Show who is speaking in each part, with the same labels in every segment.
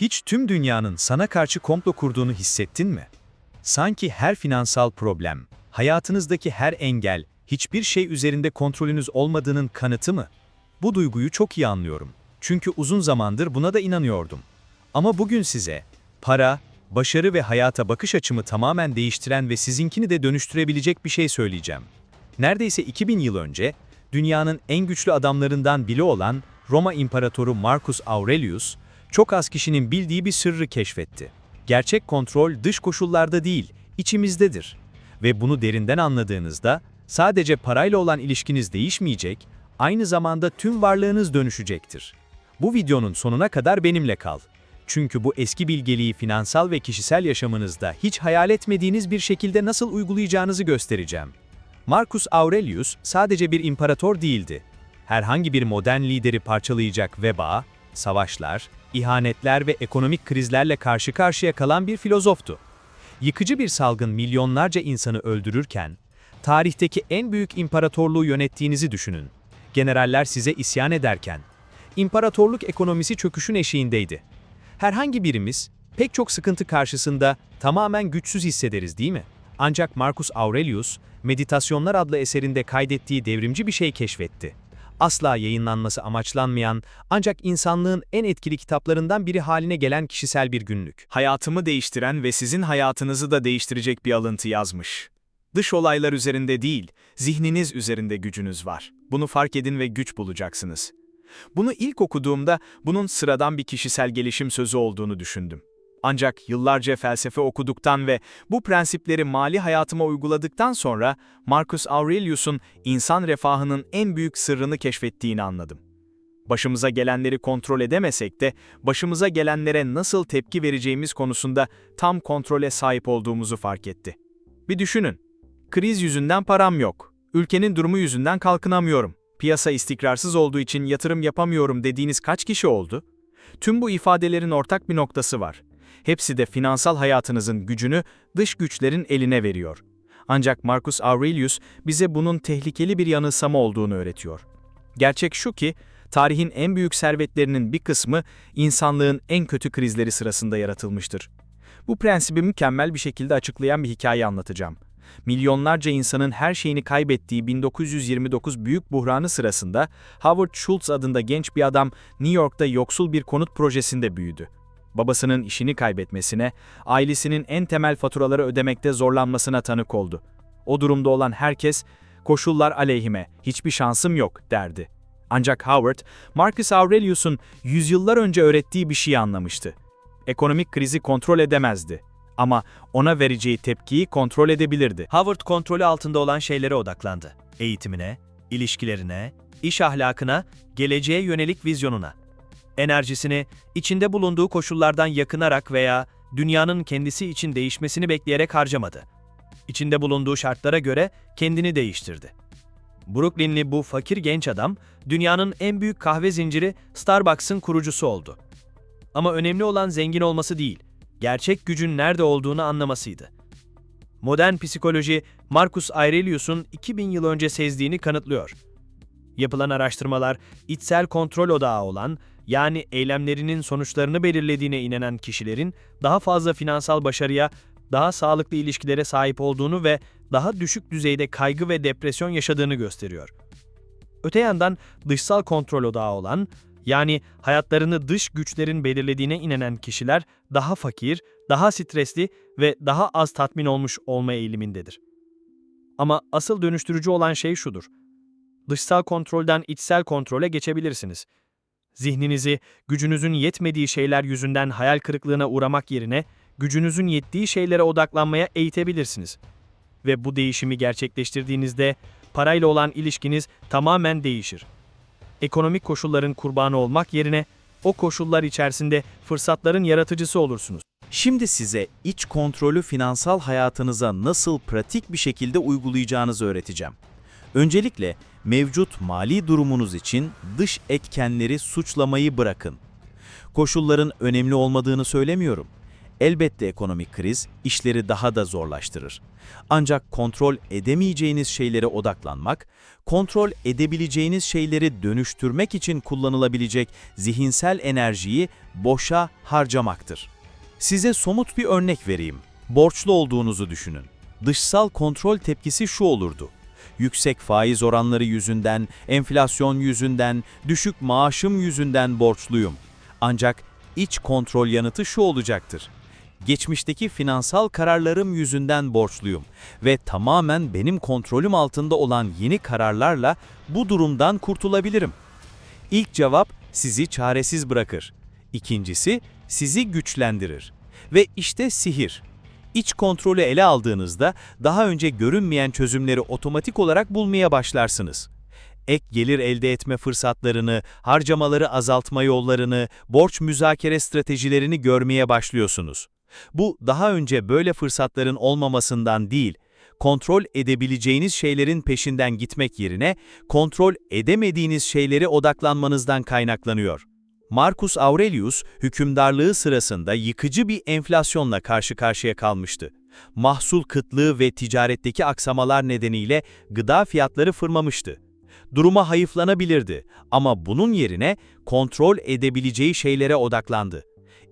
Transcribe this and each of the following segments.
Speaker 1: Hiç tüm dünyanın sana karşı komplo kurduğunu hissettin mi? Sanki her finansal problem, hayatınızdaki her engel, hiçbir şey üzerinde kontrolünüz olmadığının kanıtı mı? Bu duyguyu çok iyi anlıyorum. Çünkü uzun zamandır buna da inanıyordum. Ama bugün size para, başarı ve hayata bakış açımı tamamen değiştiren ve sizinkini de dönüştürebilecek bir şey söyleyeceğim. Neredeyse 2000 yıl önce dünyanın en güçlü adamlarından biri olan Roma İmparatoru Marcus Aurelius, çok az kişinin bildiği bir sırrı keşfetti. Gerçek kontrol dış koşullarda değil, içimizdedir. Ve bunu derinden anladığınızda sadece parayla olan ilişkiniz değişmeyecek, aynı zamanda tüm varlığınız dönüşecektir. Bu videonun sonuna kadar benimle kal. Çünkü bu eski bilgeliği finansal ve kişisel yaşamınızda hiç hayal etmediğiniz bir şekilde nasıl uygulayacağınızı göstereceğim. Marcus Aurelius sadece bir imparator değildi. Herhangi bir modern lideri parçalayacak veba, savaşlar, ihanetler ve ekonomik krizlerle karşı karşıya kalan bir filozoftu. Yıkıcı bir salgın milyonlarca insanı öldürürken, tarihteki en büyük imparatorluğu yönettiğinizi düşünün. Generaller size isyan ederken, imparatorluk ekonomisi çöküşün eşiğindeydi. Herhangi birimiz, pek çok sıkıntı karşısında tamamen güçsüz hissederiz değil mi? Ancak Marcus Aurelius, Meditasyonlar adlı eserinde kaydettiği devrimci bir şey keşfetti. Asla yayınlanması amaçlanmayan, ancak insanlığın en etkili kitaplarından biri haline gelen kişisel bir günlük.
Speaker 2: Hayatımı değiştiren ve sizin hayatınızı da değiştirecek bir alıntı yazmış. Dış olaylar üzerinde değil, zihniniz üzerinde gücünüz var. Bunu fark edin ve güç bulacaksınız. Bunu ilk okuduğumda bunun sıradan bir kişisel gelişim sözü olduğunu düşündüm. Ancak yıllarca felsefe okuduktan ve bu prensipleri mali hayatıma uyguladıktan sonra Marcus Aurelius'un insan refahının en büyük sırrını keşfettiğini anladım. Başımıza gelenleri kontrol edemesek de başımıza gelenlere nasıl tepki vereceğimiz konusunda tam kontrole sahip olduğumuzu fark etti. Bir düşünün. Kriz yüzünden param yok. Ülkenin durumu yüzünden kalkınamıyorum. Piyasa istikrarsız olduğu için yatırım yapamıyorum dediğiniz kaç kişi oldu? Tüm bu ifadelerin ortak bir noktası var. Hepsi de finansal hayatınızın gücünü dış güçlerin eline veriyor. Ancak Marcus Aurelius bize bunun tehlikeli bir yanılsama olduğunu öğretiyor. Gerçek şu ki, tarihin en büyük servetlerinin bir kısmı insanlığın en kötü krizleri sırasında yaratılmıştır. Bu prensibi mükemmel bir şekilde açıklayan bir hikaye anlatacağım. Milyonlarca insanın her şeyini kaybettiği 1929 büyük buhranı sırasında Howard Schultz adında genç bir adam New York'ta yoksul bir konut projesinde büyüdü. Babasının işini kaybetmesine, ailesinin en temel faturaları ödemekte zorlanmasına tanık oldu. O durumda olan herkes, koşullar aleyhime, hiçbir şansım yok derdi. Ancak Howard, Marcus Aurelius'un yüzyıllar önce öğrettiği bir şeyi anlamıştı. Ekonomik krizi kontrol edemezdi. Ama ona vereceği tepkiyi kontrol edebilirdi.
Speaker 3: Howard kontrolü altında olan şeylere odaklandı. Eğitimine, ilişkilerine, iş ahlakına, geleceğe yönelik vizyonuna. Enerjisini içinde bulunduğu koşullardan yakınarak veya dünyanın kendisi için değişmesini bekleyerek harcamadı. İçinde bulunduğu şartlara göre kendini değiştirdi. Brooklynli bu fakir genç adam, dünyanın en büyük kahve zinciri Starbucks'ın kurucusu oldu. Ama önemli olan zengin olması değil, gerçek gücün nerede olduğunu anlamasıydı. Modern psikoloji, Marcus Aurelius'un 2000 yıl önce sezdiğini kanıtlıyor. Yapılan araştırmalar, içsel kontrol odağı olan, yani eylemlerinin sonuçlarını belirlediğine inanan kişilerin daha fazla finansal başarıya, daha sağlıklı ilişkilere sahip olduğunu ve daha düşük düzeyde kaygı ve depresyon yaşadığını gösteriyor. Öte yandan dışsal kontrol odağı olan, yani hayatlarını dış güçlerin belirlediğine inanan kişiler daha fakir, daha stresli ve daha az tatmin olmuş olma eğilimindedir. Ama asıl dönüştürücü olan şey şudur. Dışsal kontrolden içsel kontrole geçebilirsiniz. Zihninizi gücünüzün yetmediği şeyler yüzünden hayal kırıklığına uğramak yerine gücünüzün yettiği şeylere odaklanmaya eğitebilirsiniz. Ve bu değişimi gerçekleştirdiğinizde parayla olan ilişkiniz tamamen değişir. Ekonomik koşulların kurbanı olmak yerine o koşullar içerisinde fırsatların yaratıcısı olursunuz.
Speaker 4: Şimdi size iç kontrolü finansal hayatınıza nasıl pratik bir şekilde uygulayacağınızı öğreteceğim. Öncelikle mevcut mali durumunuz için dış etkenleri suçlamayı bırakın. Koşulların önemli olmadığını söylemiyorum.
Speaker 1: Elbette ekonomik kriz işleri daha da zorlaştırır. Ancak kontrol edemeyeceğiniz şeylere odaklanmak, kontrol edebileceğiniz şeyleri dönüştürmek için kullanılabilecek zihinsel enerjiyi boşa harcamaktır. Size somut bir örnek vereyim. Borçlu olduğunuzu düşünün. Dışsal kontrol tepkisi şu olurdu. Yüksek faiz oranları yüzünden, enflasyon yüzünden, düşük maaşım yüzünden borçluyum. Ancak iç kontrol yanıtı şu olacaktır. Geçmişteki finansal kararlarım yüzünden borçluyum ve tamamen benim kontrolüm altında olan yeni kararlarla bu durumdan kurtulabilirim. İlk cevap sizi çaresiz bırakır. İkincisi sizi güçlendirir. Ve işte sihir. İç kontrolü ele aldığınızda daha önce görünmeyen çözümleri otomatik olarak bulmaya başlarsınız. Ek gelir elde etme fırsatlarını, harcamaları azaltma yollarını, borç müzakere stratejilerini görmeye başlıyorsunuz. Bu daha önce böyle fırsatların olmamasından değil, kontrol edebileceğiniz şeylerin peşinden gitmek yerine kontrol edemediğiniz şeylere odaklanmanızdan kaynaklanıyor. Marcus Aurelius hükümdarlığı sırasında yıkıcı bir enflasyonla karşı karşıya kalmıştı. Mahsul kıtlığı ve ticaretteki aksamalar nedeniyle gıda fiyatları fırmamıştı. Duruma hayıflanabilirdi ama bunun yerine kontrol edebileceği şeylere odaklandı.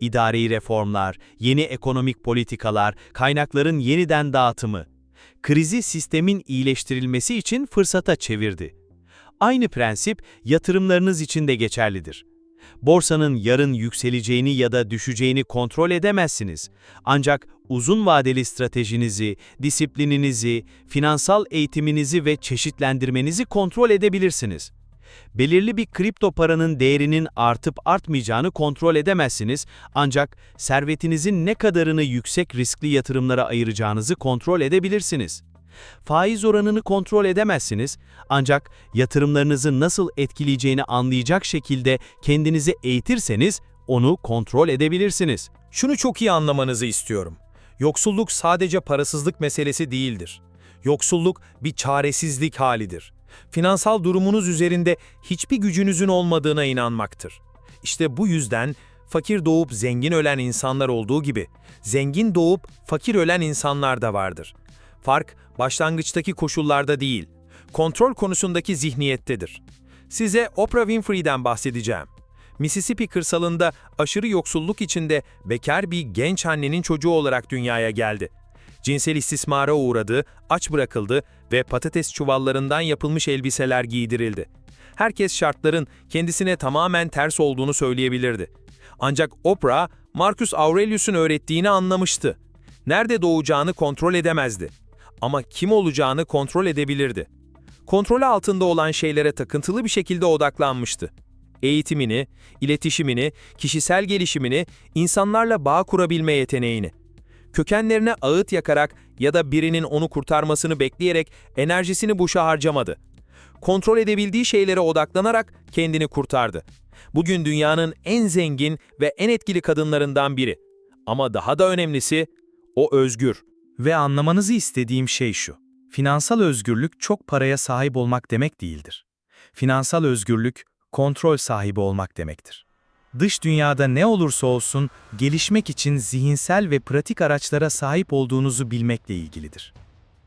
Speaker 1: İdari reformlar, yeni ekonomik politikalar, kaynakların yeniden dağıtımı. Krizi sistemin iyileştirilmesi için fırsata çevirdi. Aynı prensip yatırımlarınız için de geçerlidir. Borsanın yarın yükseleceğini ya da düşeceğini kontrol edemezsiniz. Ancak uzun vadeli stratejinizi, disiplininizi, finansal eğitiminizi ve çeşitlendirmenizi kontrol edebilirsiniz. Belirli bir kripto paranın değerinin artıp artmayacağını kontrol edemezsiniz ancak servetinizin ne kadarını yüksek riskli yatırımlara ayıracağınızı kontrol edebilirsiniz. Faiz oranını kontrol edemezsiniz ancak yatırımlarınızı nasıl etkileyeceğini anlayacak şekilde kendinizi eğitirseniz onu kontrol edebilirsiniz.
Speaker 5: Şunu çok iyi anlamanızı istiyorum. Yoksulluk sadece parasızlık meselesi değildir. Yoksulluk bir çaresizlik halidir. Finansal durumunuz üzerinde hiçbir gücünüzün olmadığına inanmaktır. İşte bu yüzden fakir doğup zengin ölen insanlar olduğu gibi, zengin doğup fakir ölen insanlar da vardır. Fark, başlangıçtaki koşullarda değil, kontrol konusundaki zihniyettedir. Size Oprah Winfrey'den bahsedeceğim. Mississippi kırsalında aşırı yoksulluk içinde bekar bir genç annenin çocuğu olarak dünyaya geldi. Cinsel istismara uğradı, aç bırakıldı ve patates çuvallarından yapılmış elbiseler giydirildi. Herkes şartların kendisine tamamen ters olduğunu söyleyebilirdi. Ancak Oprah, Marcus Aurelius'un öğrettiğini anlamıştı. Nerede doğacağını kontrol edemezdi. Ama kim olacağını kontrol edebilirdi. Kontrolü altında olan şeylere takıntılı bir şekilde odaklanmıştı eğitimini, iletişimini, kişisel gelişimini, insanlarla bağ kurabilme yeteneğini. Kökenlerine ağıt yakarak ya da birinin onu kurtarmasını bekleyerek enerjisini boşa harcamadı. Kontrol edebildiği şeylere odaklanarak kendini kurtardı. Bugün dünyanın en zengin ve en etkili kadınlarından biri. Ama daha da önemlisi, o özgür.
Speaker 3: Ve anlamanızı istediğim şey şu. Finansal özgürlük çok paraya sahip olmak demek değildir. Finansal özgürlük, kontrol sahibi olmak demektir. Dış dünyada ne olursa olsun gelişmek için zihinsel ve pratik araçlara sahip olduğunuzu bilmekle ilgilidir.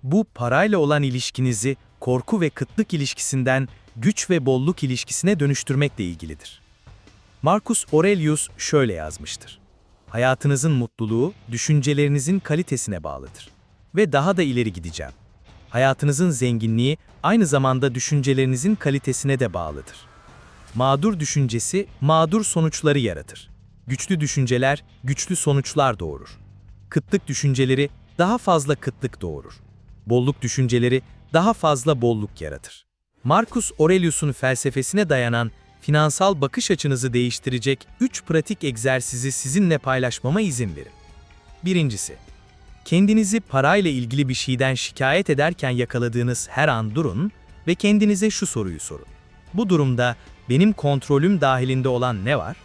Speaker 3: Bu parayla olan ilişkinizi korku ve kıtlık ilişkisinden güç ve bolluk ilişkisine dönüştürmekle ilgilidir. Marcus Aurelius şöyle yazmıştır. Hayatınızın mutluluğu düşüncelerinizin kalitesine bağlıdır. Ve daha da ileri gideceğim. Hayatınızın zenginliği aynı zamanda düşüncelerinizin kalitesine de bağlıdır. Mağdur düşüncesi mağdur sonuçları yaratır. Güçlü düşünceler güçlü sonuçlar doğurur. Kıtlık düşünceleri daha fazla kıtlık doğurur. Bolluk düşünceleri daha fazla bolluk yaratır. Marcus Aurelius'un felsefesine dayanan finansal bakış açınızı değiştirecek 3 pratik egzersizi sizinle paylaşmama izin verin. Birincisi, kendinizi parayla ilgili bir şeyden şikayet ederken yakaladığınız her an durun ve kendinize şu soruyu sorun. Bu durumda benim kontrolüm dahilinde olan ne var?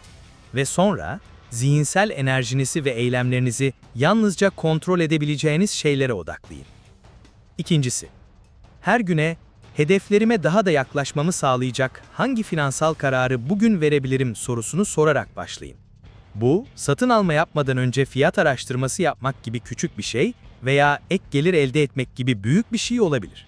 Speaker 3: Ve sonra zihinsel enerjinizi ve eylemlerinizi yalnızca kontrol edebileceğiniz şeylere odaklayın. İkincisi, her güne hedeflerime daha da yaklaşmamı sağlayacak hangi finansal kararı bugün verebilirim sorusunu sorarak başlayın.
Speaker 5: Bu, satın alma yapmadan önce fiyat araştırması yapmak gibi küçük bir şey veya ek gelir elde etmek gibi büyük bir şey olabilir.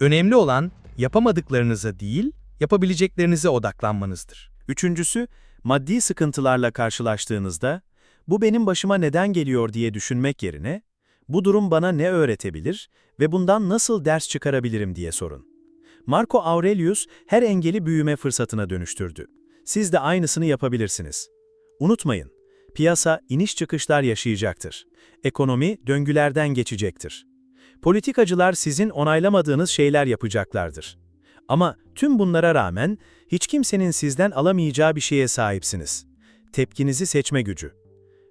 Speaker 5: Önemli olan yapamadıklarınıza değil, yapabileceklerinize odaklanmanızdır.
Speaker 1: Üçüncüsü, maddi sıkıntılarla karşılaştığınızda, bu benim başıma neden geliyor diye düşünmek yerine, bu durum bana ne öğretebilir ve bundan nasıl ders çıkarabilirim diye sorun. Marco Aurelius her engeli büyüme fırsatına dönüştürdü. Siz de aynısını yapabilirsiniz. Unutmayın, piyasa iniş çıkışlar yaşayacaktır. Ekonomi döngülerden geçecektir. Politikacılar sizin onaylamadığınız şeyler yapacaklardır. Ama tüm bunlara rağmen hiç kimsenin sizden alamayacağı bir şeye sahipsiniz. Tepkinizi seçme gücü.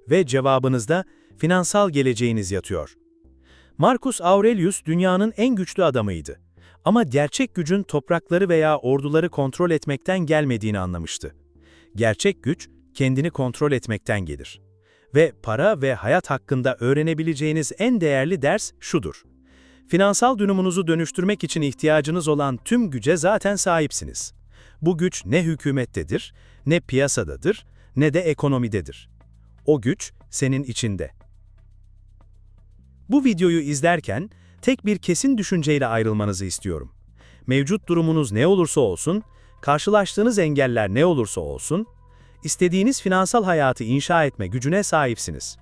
Speaker 1: Ve cevabınızda finansal geleceğiniz yatıyor. Marcus Aurelius dünyanın en güçlü adamıydı. Ama gerçek gücün toprakları veya orduları kontrol etmekten gelmediğini anlamıştı. Gerçek güç kendini kontrol etmekten gelir. Ve para ve hayat hakkında öğrenebileceğiniz en değerli ders şudur. Finansal dönümünüzü dönüştürmek için ihtiyacınız olan tüm güce zaten sahipsiniz. Bu güç ne hükümettedir, ne piyasadadır, ne de ekonomidedir. O güç senin içinde. Bu videoyu izlerken tek bir kesin düşünceyle ayrılmanızı istiyorum. Mevcut durumunuz ne olursa olsun, karşılaştığınız engeller ne olursa olsun, istediğiniz finansal hayatı inşa etme gücüne sahipsiniz.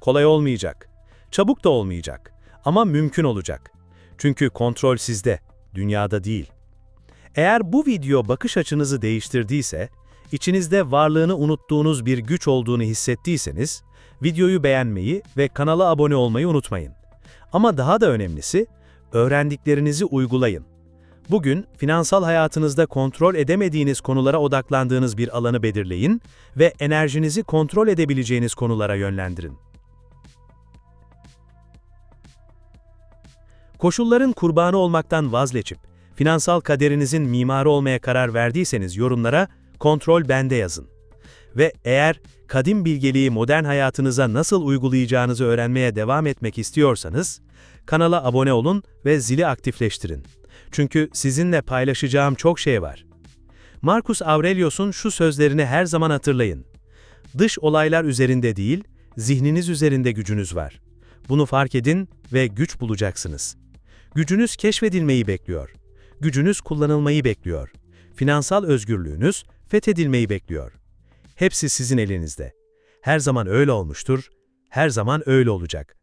Speaker 1: Kolay olmayacak, çabuk da olmayacak ama mümkün olacak. Çünkü kontrol sizde, dünyada değil. Eğer bu video bakış açınızı değiştirdiyse, içinizde varlığını unuttuğunuz bir güç olduğunu hissettiyseniz, videoyu beğenmeyi ve kanala abone olmayı unutmayın. Ama daha da önemlisi, öğrendiklerinizi uygulayın. Bugün finansal hayatınızda kontrol edemediğiniz konulara odaklandığınız bir alanı belirleyin ve enerjinizi kontrol edebileceğiniz konulara yönlendirin. Koşulların kurbanı olmaktan vazgeçip, finansal kaderinizin mimarı olmaya karar verdiyseniz yorumlara kontrol bende yazın. Ve eğer kadim bilgeliği modern hayatınıza nasıl uygulayacağınızı öğrenmeye devam etmek istiyorsanız, kanala abone olun ve zili aktifleştirin. Çünkü sizinle paylaşacağım çok şey var. Marcus Aurelius'un şu sözlerini her zaman hatırlayın. Dış olaylar üzerinde değil, zihniniz üzerinde gücünüz var. Bunu fark edin ve güç bulacaksınız. Gücünüz keşfedilmeyi bekliyor. Gücünüz kullanılmayı bekliyor. Finansal özgürlüğünüz fethedilmeyi bekliyor. Hepsi sizin elinizde. Her zaman öyle olmuştur, her zaman öyle olacak.